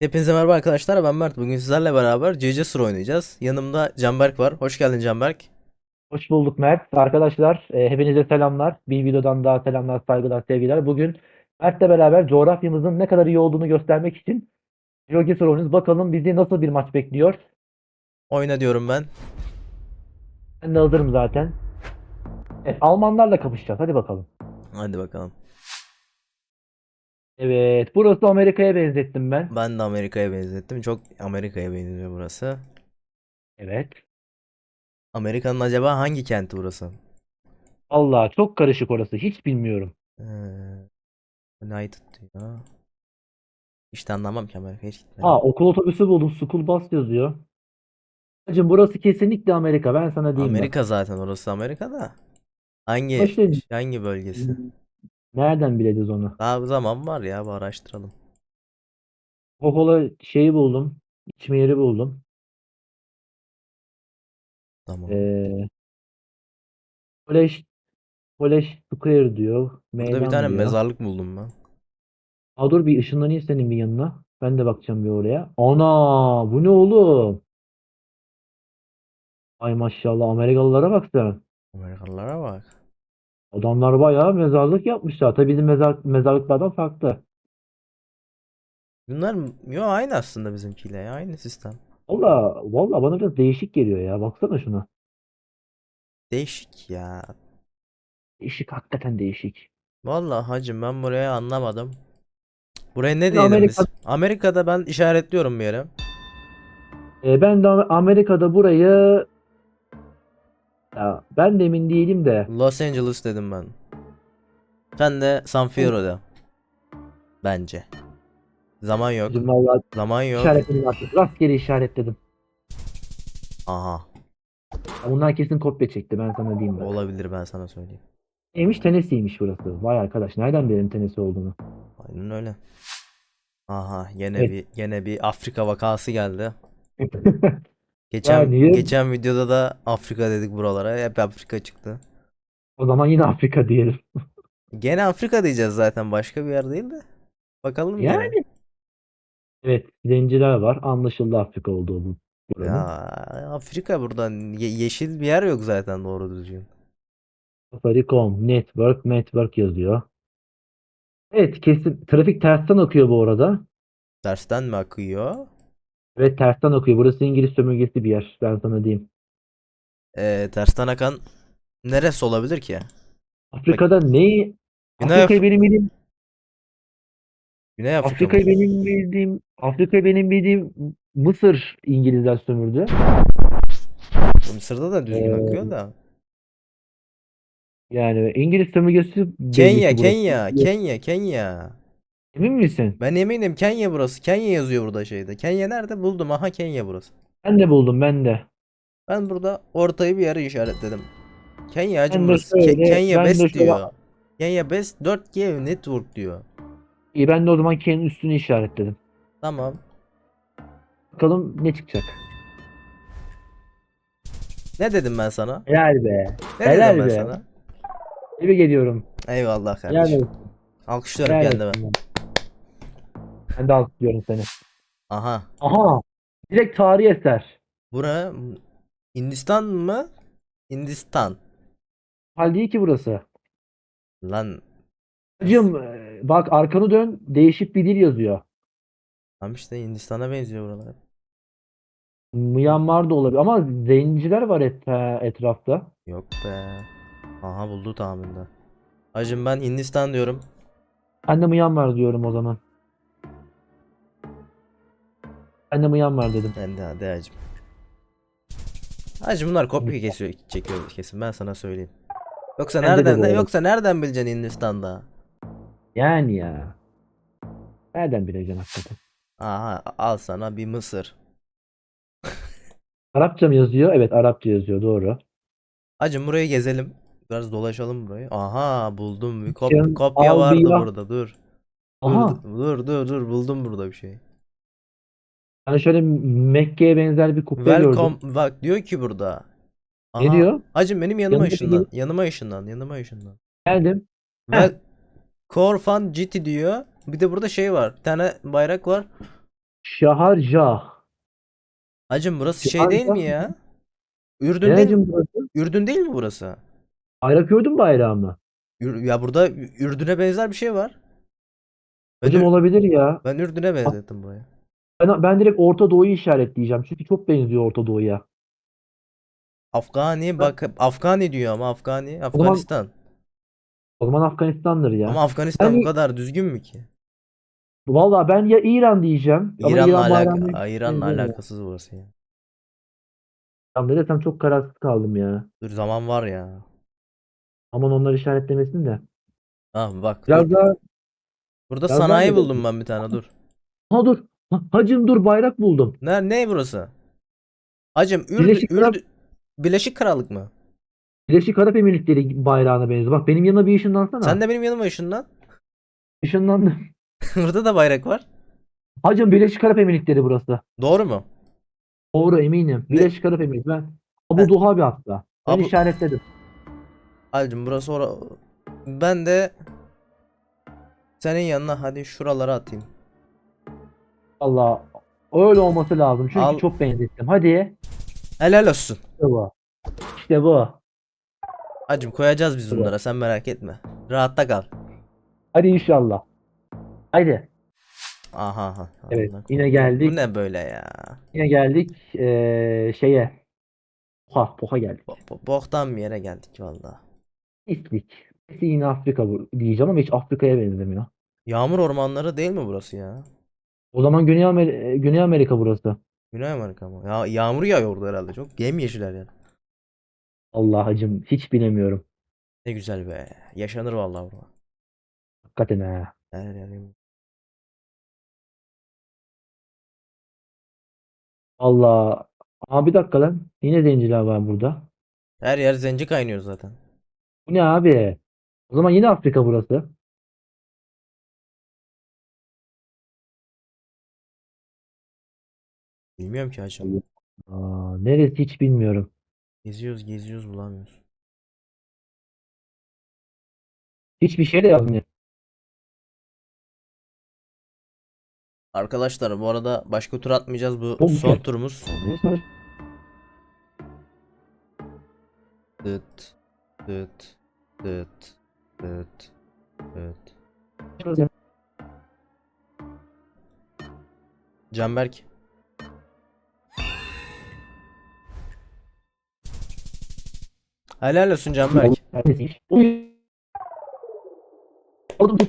Hepinize merhaba arkadaşlar ben Mert. Bugün sizlerle beraber CC Sur oynayacağız. Yanımda Canberk var. Hoş geldin Canberk. Hoş bulduk Mert. Arkadaşlar e, hepinize selamlar. Bir videodan daha selamlar, saygılar, sevgiler. Bugün Mert'le beraber coğrafyamızın ne kadar iyi olduğunu göstermek için GeoGuessr oynuyoruz. Bakalım bizi nasıl bir maç bekliyor. Oyna diyorum ben. Ben de hazırım zaten. Evet, Almanlarla kapışacağız. Hadi bakalım. Hadi bakalım. Evet, burası Amerika'ya benzettim ben. Ben de Amerika'ya benzettim. Çok Amerika'ya benziyor burası. Evet. Amerika'nın acaba hangi kenti burası? Allah çok karışık orası. Hiç bilmiyorum. Ee, United diyor. De anlamam ki Amerika hiç gitmedim. Aa okul otobüsü buldum. School bus yazıyor. Hacım burası kesinlikle Amerika. Ben sana diyeyim bak. Amerika zaten orası Amerika'da. Hangi Başlayın. hangi bölgesi? Nereden bileceğiz onu? Daha zaman var ya bir araştıralım. Coca-Cola şeyi buldum. İçme yeri buldum. Tamam. Ee, Polish, Polish Square diyor. Burada bir Meydan tane diyor. mezarlık buldum ben. Aa, dur bir ışınlanayım senin bir yanına. Ben de bakacağım bir oraya. Ana bu ne oğlum? Ay maşallah Amerikalılara bak sen. Amerikalılara bak. Adamlar bayağı mezarlık yapmışlar. Tabii bizim mezar, mezarlıklardan farklı. Bunlar yo aynı aslında bizimkiyle ya aynı sistem. Valla valla bana biraz değişik geliyor ya. Baksana şuna. Değişik ya. Değişik hakikaten değişik. Vallahi hacım ben buraya anlamadım. Buraya ne diyelim Amerika- biz? Amerika'da ben işaretliyorum bir yere. Ee, ben de Amerika'da burayı ya ben de emin değilim de Los Angeles dedim ben. Sen de San Fierro de. Bence. Zaman yok. Bizim vallahi Zaman yok. işaretledim artık. Rastgele işaretledim. Aha. Bunlar kesin kopya çekti ben sana diyeyim bak. Olabilir ben sana söyleyeyim. Neymiş Tennessee'ymiş burası. Vay arkadaş nereden bilelim Tennessee olduğunu. Aynen öyle. Aha yine Evet. bir yine bir Afrika vakası geldi. Geçen Ya niye? geçen videoda da Afrika dedik buralara. Hep Afrika çıktı. O zaman yine Afrika diyelim. Gene Afrika diyeceğiz zaten başka bir yer değil de. Bakalım. Yani. Evet zenciler var. Anlaşıldı Afrika olduğu bu. buranın. Ya Afrika buradan ye- yeşil bir yer yok zaten doğru düzgün. Safaricom Network Network yazıyor. Evet kesin trafik tersten akıyor bu arada. Tersten mi akıyor? Evet tersten akıyor. Burası İngiliz sömürgesi bir yer. Ben sana diyeyim. Ee, tersten akan neresi olabilir ki? Afrika'da ne? Güney Afrika'yı benim bildiğim Güney Afrika mı? Afrika'yı benim bildiğim Afrika'yı benim bildiğim Mısır İngilizler sömürdü. Mısır'da da düzgün Ee, akıyor da. Yani İngiliz sömürgesi Kenya, bölgesi burası. Kenya, Kenya, Kenya. Emin misin? Ben eminim Kenya burası. Kenya yazıyor burada şeyde. Kenya nerede? Buldum. Aha Kenya burası. Ben de buldum ben de. Ben burada ortayı bir yere işaretledim. Kenya hacım Ben de burası. Ke- şöyle- Kenya ben de Best şöyle- diyor. Kenya Best 4G Network diyor. İyi ben de o zaman Kenya'nın üstünü işaretledim. Tamam. Bakalım ne çıkacak. Ne dedim ben sana? Helal be. Ne Helal dedim ben be. sana? Tebrik ediyorum. Eyvallah Helal kardeşim. olsun. Alkışlıyorum Helal kendime. olsun. Ben de alkışlıyorum seni. Aha. Aha. Direkt tarihi eser. Bura Hindistan mı? Hindistan. Hal değil ki burası. Lan Hacım e, bak arkanı dön değişik bir dil yazıyor. tam işte Hindistan'a benziyor buralar. Myanmar da olabilir ama zenciler var et, etrafta. Yok be. Aha buldu tahminde. Hacım ben Hindistan diyorum. Ben de Myanmar diyorum o zaman. Ben de Myanmar dedim. Ben de hadi hacım. Hacım bunlar kopya kesiyor, çekiyor kesin ben sana söyleyeyim. Yoksa Bence de nereden yoksa nereden bileceksin Hindistan'da? Yani ya. Nereden bileceksin hakikaten? Aha al sana bir Mısır. Arapça mı yazıyor? Evet Arapça yazıyor doğru. Hacım burayı gezelim. Biraz dolaşalım burayı. Aha buldum bir kop- kopya vardı burada dur. Aha. Dur, dur dur dur buldum burada bir şey. Hani şöyle Mekke'ye benzer bir kubbe gördüm. Welcome bak diyor ki burada. Ne Aha, diyor? Hacım benim yanıma Yanındaki ışınlan. Yanıma ışınlan. Yanıma ışınlan. Geldim. Heh. Ve Core Fan GT diyor. Bir de burada şey var. Bir tane bayrak var. Şaharjah. Hacım burası şey Harika. değil mi ya? Ürdün değil, hacım burası? Ürdün değil mi burası? Bayrak gördün mü bayrağı mı? Ür- ya burada Ürdün'e benzer bir şey var. Ben, Hacım Ür- olabilir ya. ben Ürdün'e benzettim burayı. Ben, ben direkt Orta Doğu'yu işaretleyeceğim. Çünkü çok benziyor Orta Doğu'ya. Afgani bak Afgani diyor ama Afgani zaman- Afganistan. O zaman Afganistan'dır ya. Ama Afganistan bu kadar düzgün mü ki? Vallahi ben ya İran diyeceğim. Ama İran'la İran alaka Aa, İran'la benziyor ya. alakasız burası ya. Tam ne desem çok kararsız kaldım ya. Dur zaman var ya. Aman onlar işaretlemesin de. Ah bak Biraz dur. daha... Burada biraz daha sanayi mı buldum ben bir tane dur. Ha dur. Ha, hacım dur bayrak buldum. Ne ne burası? Hacım Ürdün, Birleşik Arap- Ürdün- Birleşik Krallık mı? Birleşik Arap Emirlikleri bayrağına benziyor. Bak benim yanına bir ışınlansana. Sen de benim yanıma ışınlan. Işınlandım. Burada da bayrak var. Hacım Birleşik Arap Emirlikleri burası. Doğru mu? Doğru eminim. Birleşik Arap Emirlikleri. Ben Abu Ben- Duhabi hatta. Ben Abu- işaretledim. Hacım burası ora... Ben de senin yanına hadi şuralara atayım. Allah öyle olması lazım. Çünkü Al. çok benzettim. Hadi. Helal olsun. İşte bu. İşte bu. Hacım koyacağız biz bunlara sen merak etme. Rahatta kal. Hadi inşallah. Haydi. Aha aha. Evet. amına Yine geldik. Bu ne böyle ya? Yine geldik eee, şeye. Poha, Poha geldik. Bo- bo- boktan bir yere geldik valla. İstik. Kesin yine Afrika bu diyeceğim ama hiç Afrika'ya benzemiyor. Yağmur ormanları değil mi burası ya? O zaman Güney, Amer- Güney Amerika burası. Güney Amerika mı? Ya yağmur yağıyor orada herhalde çok. Yemyeşil her yer. Allah hacım hiç bilemiyorum. Ne güzel be. Yaşanır vallahi burada. Hakikaten ha. Her yer Allah. Aa bir dakika lan. Yine zenciler var burada. Her yer zenci kaynıyor zaten. Bu ne abi? O zaman yine Afrika burası. Bilmiyorum ki hacım. Aa, neresi hiç bilmiyorum. Geziyoruz geziyoruz bulamıyoruz. Hiçbir şey de yazmıyor. Arkadaşlar bu arada başka tur atmayacağız. Bu Oğlum, son turumuz. Dıt dıt dıt dıt dıt. Canberk. Helal olsun Canberk. Oğlum dur.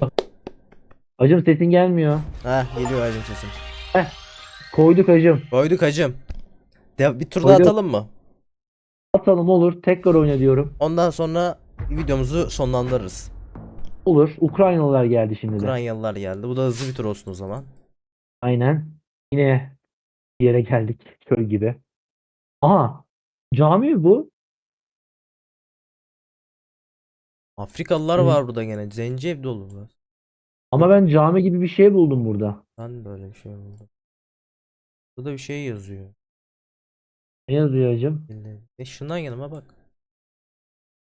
Hacım sesin gelmiyor. Ha geliyor hacım sesim. Koyduk hacım. Koyduk hacım. De bir tur daha Koyduk. atalım mı? Atalım olur. Tekrar oyna diyorum. Ondan sonra videomuzu sonlandırırız. Olur. Ukraynalılar geldi şimdi de. Ukraynalılar geldi. Bu da hızlı bir tur olsun o zaman. Aynen. Yine bir yere geldik. Köy gibi. Aha. Cami mi bu? Afrikalılar Hı. var burada gene. Zenci ev dolu burası. Ama ben cami gibi bir şey buldum burada. Ben de öyle bir şey buldum. Burada bir şey yazıyor. Ne yazıyor hacım? E şundan yanıma bak.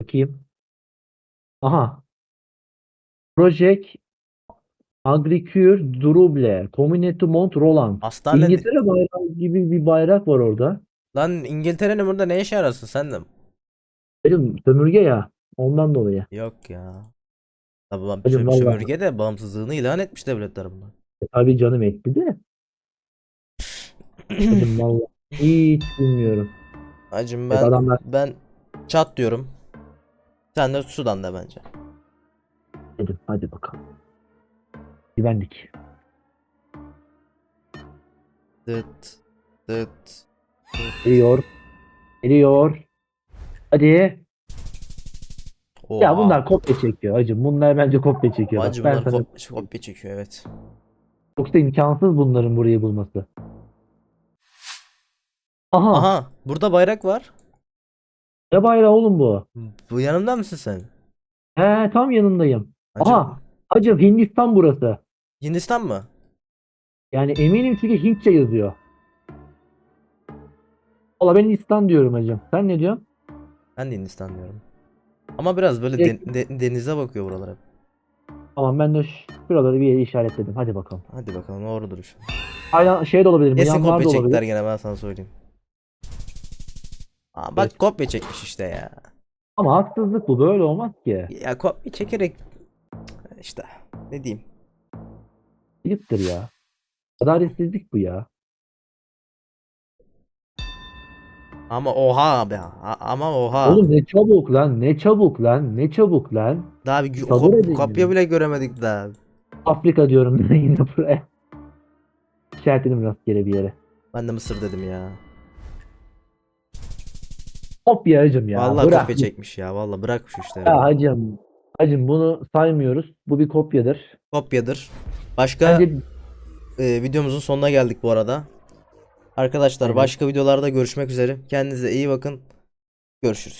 Bakayım. Aha. Project Agricure Druble Community Mont Roland. Hastane İngiltere bayrağı gibi bir bayrak var orada. lan İngiltere'nin burada ne işe yarasın sen de? Benim sömürge ya. Ondan dolayı. Yok ya. Tabii lan Hacım vallahi. sömürge de bağımsızlığını ilan etmiş devletler bunlar. E, tabii canım etti de. Dedim vallahi. Hiç bilmiyorum. Hacım Evet, ben adamlar- ben çat diyorum. Sen de Sudan da bence. Dedim hadi bakalım. Güvendik. Dıt dıt. Geliyor. Geliyor. Hadi. Ya Oha. bunlar kopya çekiyor hacım. Bunlar bence kopya çekiyor. Ben bunlar sana- kop- kopya çekiyor evet. Yoksa imkansız bunların burayı bulması. Aha. Aha burada bayrak var. Ne bayrağı oğlum bu? Bu yanımda mısın sen? He tam yanındayım. Hacı, Aha. Hacım Hindistan burası. Hindistan mı? Yani eminim çünkü Hintçe yazıyor. Valla ben Hindistan diyorum hacım. Sen ne diyorsun? Ben de Hindistan diyorum. Ama biraz böyle den- de- denize bakıyor buralar hep. Tamam ben de şu- şuraları bir yere işaretledim. Hadi bakalım. Hadi bakalım doğrudur şu. Aynen şey de olabilir. Kesin Myanmar kopya çektiler olabilir. gene ben sana söyleyeyim. Aa, bak Evet. kopya çekmiş işte ya. Ama haksızlık bu. Böyle olmaz ki. Ya kopya çekerek işte ne diyeyim. Ayıptır ya. Adaletsizlik bu ya. Ama oha be. a- Ama oha. Oğlum ne çabuk lan. Ne çabuk lan. Ne çabuk lan. Daha bir sabır kop- edin kopya bile göremedik daha. Afrika diyorum ben yine buraya. İşaretledim rastgele bir yere. Ben de Mısır dedim ya. Kopya hacım ya. Vallahi bırak. kopya çekmiş ya. Vallahi bırak şu işleri. Ya hacım. Hacım bunu saymıyoruz. Bu bir kopyadır. Kopyadır. Başka Bence e, videomuzun sonuna geldik bu arada. Arkadaşlar başka videolarda görüşmek üzere. Kendinize iyi bakın. Görüşürüz.